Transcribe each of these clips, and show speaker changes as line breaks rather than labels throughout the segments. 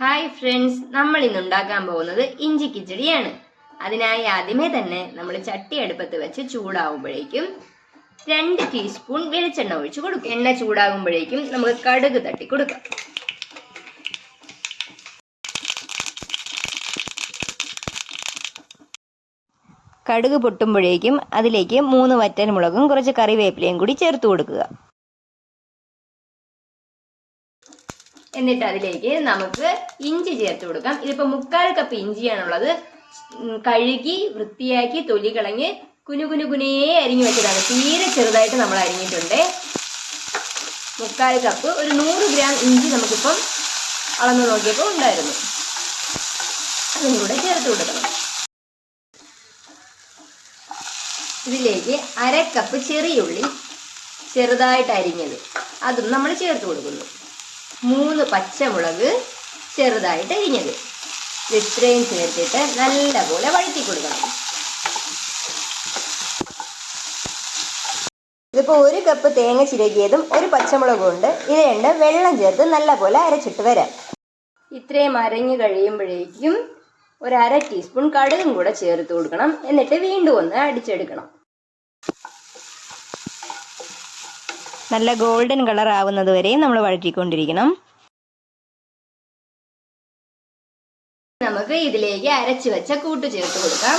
Hi friends നമ്മൾ ഇന്ന് ഉണ്ടാക്കാൻ പോകുന്നത് ഇഞ്ചി കിച്ചടിയാണ്. അതിനായി ആദ്യമേ തന്നെ നമ്മൾ ചട്ടി അടുപ്പത്ത് വെച്ച് ചൂടാവുമ്പോഴേക്കും രണ്ട് ടീസ്പൂൺ വെളിച്ചെണ്ണ ഒഴിച്ച് കൊടുക്കും. എണ്ണ ചൂടാകുമ്പോഴേക്കും നമുക്ക് കടുക് തട്ടി കൊടുക്കാം. കടുക് പൊട്ടുമ്പോഴേക്കും അതിലേക്ക് മൂന്ന് വറ്റൽമുളകും കുറച്ച് കറിവേപ്പിലയും കൂടി ചേർത്ത് കൊടുക്കുക. എന്നിട്ട് അതിലേക്ക് നമുക്ക് ഇഞ്ചി ചേർത്ത് കൊടുക്കാം. ഇതിപ്പോ മുക്കാൽ കപ്പ് ഇഞ്ചിയാണുള്ളത്. കഴുകി വൃത്തിയാക്കി തൊലി കളഞ്ഞ് കുനു കുനു കുനേ അരിഞ്ഞു വെച്ചതാണ്. തീരെ ചെറുതായിട്ട് നമ്മൾ അരിഞ്ഞിട്ടുണ്ട്. മുക്കാൽ കപ്പ് ഒരു നൂറ് ഗ്രാം ഇഞ്ചി നമുക്കിപ്പം അളന്ന് നോക്കിയപ്പോൾ ഉണ്ടായിരുന്നു. അതും കൂടെ ചേർത്ത് കൊടുക്കണം. ഇതിലേക്ക് അര കപ്പ് ചെറിയുള്ളി ചെറുതായിട്ട് അരിഞ്ഞത്. അതും നമ്മൾ ചേർത്ത് കൊടുക്കുന്നു. മൂന്ന് പച്ചമുളക് ചെറുതായിട്ട് അരിഞ്ഞത്. ഇത് ഇത്രയും ചേർത്തിട്ട് നല്ലപോലെ വഴറ്റി കൊടുക്കണം. ഇതിപ്പോൾ ഒരു കപ്പ് തേങ്ങ ചിരകിയതും ഒരു പച്ചമുളകും ഉണ്ട്. ഇത് രണ്ട് വെള്ളം ചേർത്ത് നല്ലപോലെ അരച്ചിട്ട് വരാം. ഇത്രയും അരഞ്ഞു കഴിയുമ്പോഴേക്കും ഒരു അര ടീസ്പൂൺ കടുകും കൂടെ ചേർത്ത് കൊടുക്കണം. എന്നിട്ട് വീണ്ടും ഒന്ന് അടിച്ചെടുക്കണം. നല്ല ഗോൾഡൻ കളർ ആവുന്നത് വരെയും നമ്മൾ വഴറ്റിക്കൊണ്ടിരിക്കണം. നമുക്ക് ഇതിലേക്ക് അരച്ചു വെച്ച കൂട്ട് ചേർത്ത് കൊടുക്കാം.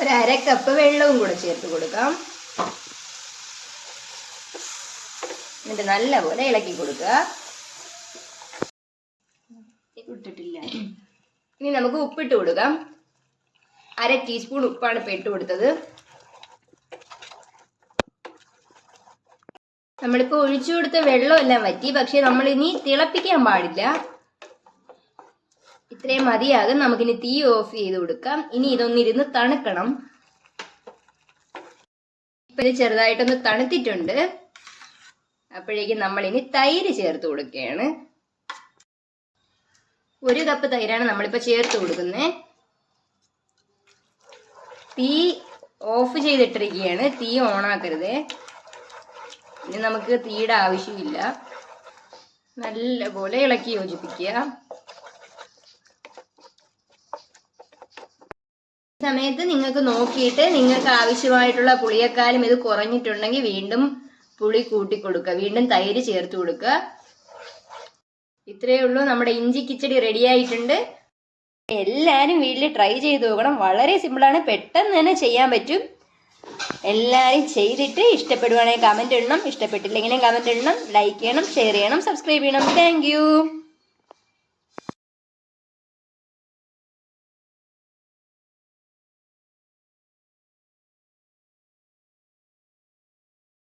ഒരു അര കപ്പ് വെള്ളവും കൂടെ ചേർത്ത് കൊടുക്കാം. എന്നിട്ട് നല്ലപോലെ ഇളക്കി കൊടുക്കുക. ഇട്ടിട്ടില്ല. ഇനി നമുക്ക് ഉപ്പിട്ട് കൊടുക്കാം. അര ടീസ്പൂൺ ഉപ്പാണ് ഇപ്പം ഇട്ട് കൊടുത്തത്. നമ്മളിപ്പോൾ ഒഴിച്ചു കൊടുത്ത വെള്ളം വെള്ളമെല്ലാം വറ്റി. പക്ഷെ നമ്മൾ ഇനി തിളപ്പിക്കാൻ പാടില്ല. ഇത്രയും മതിയാകും. നമുക്കിനി തീ ഓഫ് ചെയ്ത് കൊടുക്കാം. ഇനി ഇതൊന്നിരുന്ന് തണുക്കണം. ഇപ്പൊ ഇത് ചെറുതായിട്ടൊന്ന് തണുത്തിട്ടുണ്ട്. അപ്പോഴേക്കും നമ്മളിനി തൈര് ചേർത്ത് കൊടുക്കുകയാണ്. ഒരു കപ്പ് തൈരാണ് നമ്മളിപ്പോൾ ചേർത്ത് കൊടുക്കുന്നത് തീ ഓഫ് ചെയ്തിട്ടിരിക്കുകയാണ്. തീ ഓണാക്കരുത് ഇനി നമുക്ക് തീയുടെ ആവശ്യമില്ല. നല്ലപോലെ ഇളക്കി യോജിപ്പിക്കുക. സമയത്ത് നിങ്ങൾക്ക് നോക്കിയിട്ട് നിങ്ങൾക്ക് ആവശ്യമായിട്ടുള്ള പുളിയെക്കാലും ഇത് കുറഞ്ഞിട്ടുണ്ടെങ്കിൽ വീണ്ടും പുളി കൂട്ടി കൊടുക്കുക വീണ്ടും തൈര് ചേർത്ത് കൊടുക്കുക. ഇത്രയേ ഉള്ളൂ. നമ്മുടെ ഇഞ്ചി കിച്ചടി റെഡി ആയിട്ടുണ്ട്. എല്ലാവരും വീട്ടിൽ ട്രൈ ചെയ്ത് നോക്കണം. വളരെ സിമ്പിളാണ് പെട്ടെന്ന് തന്നെ ചെയ്യാൻ പറ്റും. എല്ലാവരും ചെയ്തിട്ട് ഇഷ്ടപ്പെടുവാണെങ്കിൽ കമന്റ് ഇടണം. ഇഷ്ടപ്പെട്ടില്ലെങ്കിലും കമന്റ് ഇടണം. ലൈക്ക് ചെയ്യണം ഷെയർ ചെയ്യണം സബ്സ്ക്രൈബ് ചെയ്യണം. താങ്ക്